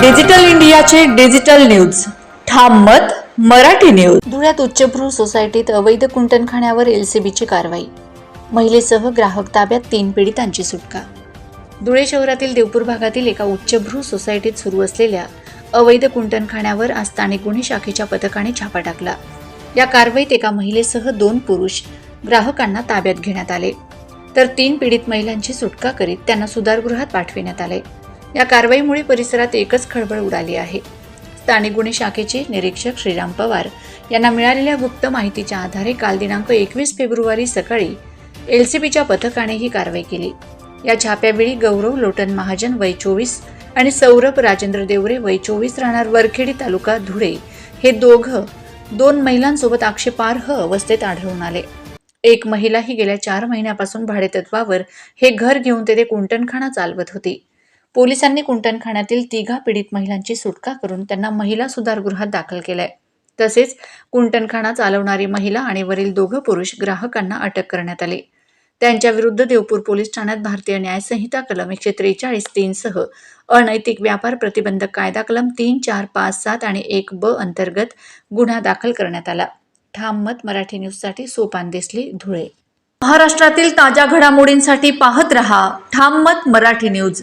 Digital इंडियाचे digital news. ठाम मत मराठी न्यूज. धुळ्यात उच्चभ्रू सोसायटीत अवैध कुंटणखाण्यावर एलसीबीची कारवाई. महिलेसह ग्राहक ताब्यात तीन पीडितांची सुटका. धुळे शहरातील देवपूर भागातील एका उच्चभ्रू सोसायटीत सुरू असलेल्या अवैध कुंटणखाण्यावर आज स्थानिक गुन्हे शाखेच्या पथकाने छापा टाकला. या कारवाईत एका महिलेसह दोन पुरुष ग्राहकांना ताब्यात घेण्यात आले. तर तीन पीडित महिलांची सुटका करीत त्यांना सुधारगृहात पाठविण्यात आले. या कारवाईमुळे परिसरात एकच खळबळ उडाली आहे. स्थानिक गुन्हे शाखेचे निरीक्षक श्रीराम पवार यांना मिळालेल्या गुप्त माहितीच्या आधारे काल दिनांक एकवीस फेब्रुवारी सकाळी एल सी बीच्या पथकाने ही कारवाई केली. या छाप्यावेळी गौरव लोटन महाजन वय चोवीस आणि सौरभ राजेंद्र देवरे वय चोवीस राहणार वरखेडी तालुका धुळे हे दोघं दोन महिलांसोबत आक्षेपार्ह अवस्थेत आढळून आले. एक महिला ही गेल्या चार महिन्यापासून भाडेतत्वावर हे घर घेऊन तेथे कुंटणखाना चालवत होती. पोलिसांनी कुंटणखाण्यातील तिघा पीडित महिलांची सुटका करून त्यांना महिला सुधारगृहात दाखल केलंय. तसेच कुंटणखाना चालवणारी महिला आणि वरील दोघं पुरुष ग्राहकांना अटक करण्यात आली. त्यांच्या विरुद्ध देवपूर पोलीस ठाण्यात भारतीय न्याय संहिता कलम एकशे त्रेचाळीस तीनसह अनैतिक व्यापार प्रतिबंधक कायदा कलम तीन चार पाच सात आणि एक ब अंतर्गत गुन्हा दाखल करण्यात आला. ठाम मत मराठी न्यूजसाठी सोपान देसली धुळे. महाराष्ट्रातील ताज्या घडामोडींसाठी पाहत रहा ठाम मत मराठी न्यूज.